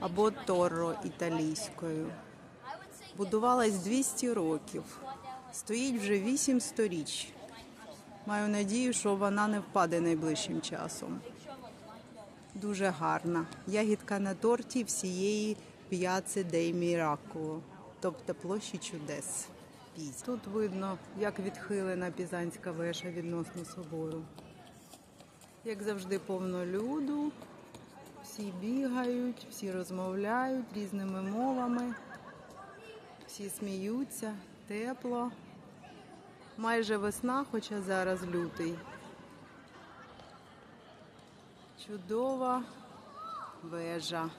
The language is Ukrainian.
Або Торро італійською. Будувалась 200 років. Стоїть вже 8 сторіч. Маю надію, що вона не впаде найближчим часом. Дуже гарна. Ягідка на торті всієї п'яци Дей тобто площі чудес. Тут видно, як відхилена Пізанська вежа відносно собору. Як завжди, повно люду. Всі бігають, всі розмовляють різними мовами, всі сміються, тепло. Майже весна, хоча зараз лютий. Чудова вежа.